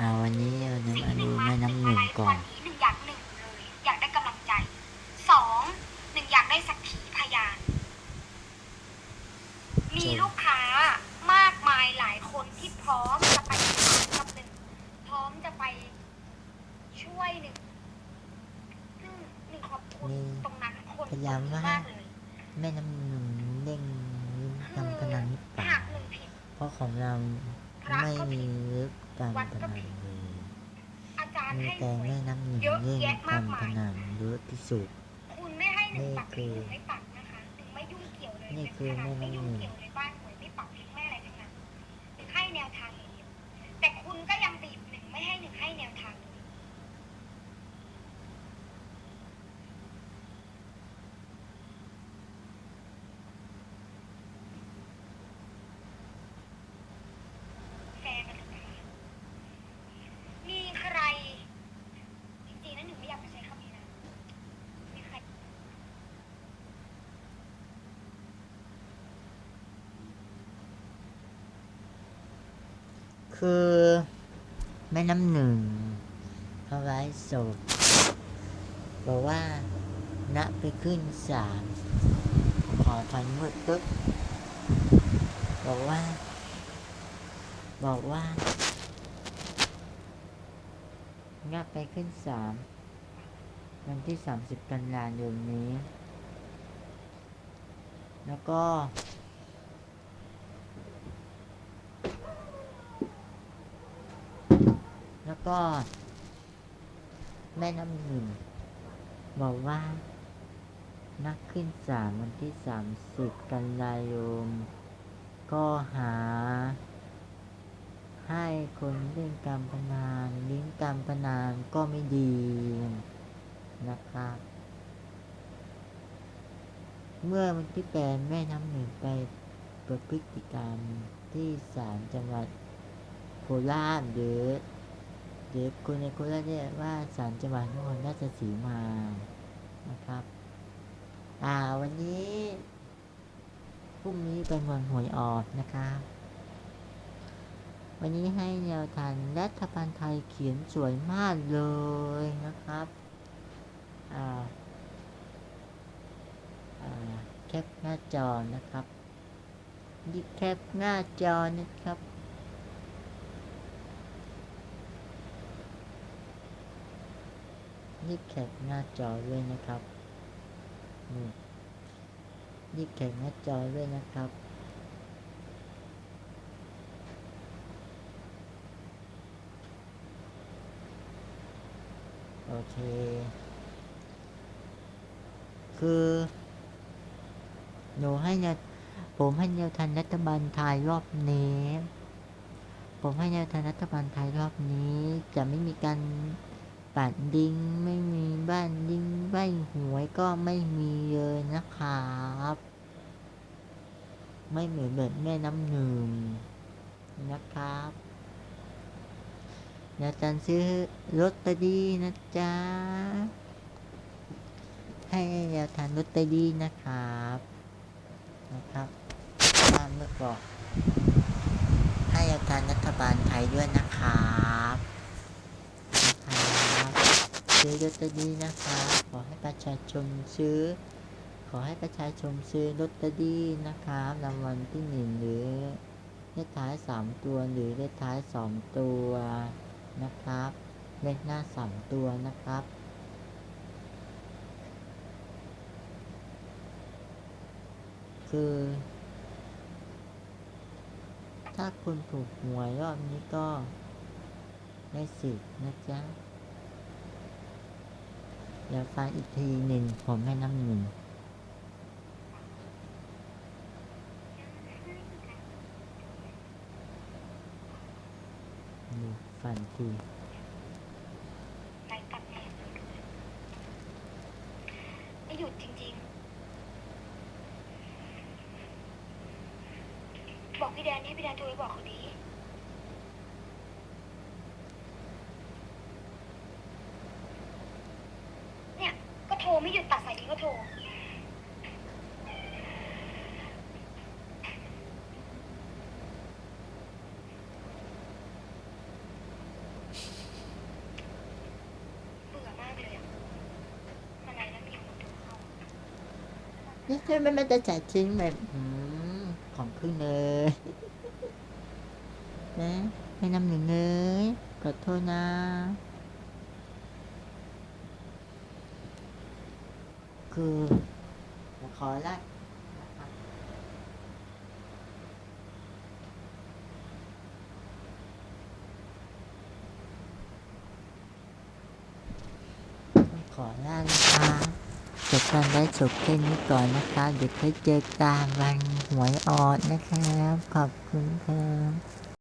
อ่าวันนี้เราจะสิ่งมาที่หดูนึ่งมาแม่หนึ่งน้ำหนึ่งอะไรก่อวันนนี้หนึ่งอยากหนึ่งเลยอยากได้กำลังใจสองหนึ่งอยากได้สักขีพยาน มีลูกค้ามากมายหลายคนที่พร้อมจะไปสานกับหนึ่งพร้อมจะไปช่วยหนึ่งซึ่งหนึ่งขอบคุณนี่ตรงนั้นคนพยายามว่ามากเลยแม่น้ำหนึ่งเด้งลิ้นกำพนันหรือเปล่าหากหนึ่งผิดเพราะของเรา ไม่มีลึกการพนันเลยอาจารย์มีให้หแต่วย แม่น้ำหนึ่งเยอะเล่นแยะมากการมายพนันเยอะที่สุด คุณไม่ให้หนึ่งปักหนึ่งไม่ปักนะคะหนึ่งไม่ยุ่งเกี่ยวเลยนี่คือเป็นขนาดแม่ไม่ยุ่งเกี่ยวเลยไม่ปักพริกไม่อะไรทั้งนั้นหนึ่งให้แนวทางอย่างเดียวแต่คุณก็ยังบีบหนึ่งไม่ให้หนึ่งให้แนวทางเลยแฟร์กันหรือเปล่ามีใคร จริงๆนะหนึ่งไม่อยากจะใช้คำนี้นะมีใคร คือ แม่น้ำหนึ่งเขาไลฟ์สดบอกว่าณไปขึ้นศาลขอฟันมืดตึ๊บบอกว่า บอกว่าณไปขึ้นศาลวันที่ 30 กันยายนนี้ แล้วก็ แล้วก็ แม่น้ำหนึ่งบอกว่า นักขึ้นศาลวันที่ 30 กันยายนก็หา ให้คนเล่นการพนันลิ้นการพนันก็ไม่ดีนะครับเมื่อวันที่แปดแม่น้ำหนึ่งไปประพฤติกรรมที่ศาลจังหวัดโคราชหรือ หรือคนในโคราชเรียกว่าศาลจังหวัดนครราชสีมานะครับ อ่าวันนี้พรุ่งนี้เป็นวันหวยออกนะครับ วันนี้ให้แนวทางรัฐบาลไทยเขียนสวยมากเลยนะครับอ่าอ่าแคปหน้าจอนะครับนี่แคปหน้าจอนะครับ นี่แคปหน้าจอด้วยนะครับนี่นี่แคปหน้าจอด้วยนะครับโอเค คือหนูให้แนวผมให้แนวทางรัฐบาลไทยรอบนี้ ผมให้แนวทางรัฐบาลไทยรอบนี้ จะไม่มีการ ปัดดิงไม่มีบ้านดิงใบหวยก็ไม่มีเลยนะครับ ไม่เหมือนแบบแม่น้ำหนึ่งนะครับเดี๋ยวจันซื้อลอตเตอรี่นะจ๊ะ ให้แนวทางลอตเตอรี่นะครับ นะครับตามเมื่อก่อนให้แนวทางรัฐบาลไทยด้วยนะครับ ซื้อลอตเตอรี่นะครับขอให้ประชาชนซื้อ ขอให้ประชาชนซื้อลอตเตอรี่นะครับรางวัลที่หนึ่งหรือเลขท้ายสามตัวหรือเลขท้ายสองตัวนะครับเลขหน้าสามตัวนะครับคือ ถ้าคุณถูกหวยรอบนี้ก็ได้สิทธิ์นะจ๊ะ เดี๋ยวฟังอีกทีหนึ่งผมให้น้ำหนึ่งดูฟังทีไรตัดแน่ไม่หยุดจริงๆ บอกพี่แดนให้พี่แดนโทรไปบอกเขาดี ไม่หยุดตัดสายทิ้งก็โทรนี่คือะไม่ไหมจะจ่ายทิ้งแบบมของครึ่งเลย นะให้น้ำหนึ่งเลยขอโทษนะ คือขอละต้องขอลานะคะจบการได้จบแค่นี้ก่อนนะคะ เดี๋ยวค่อยเจอกันวันหวยออดนะครับ ขอบคุณครับ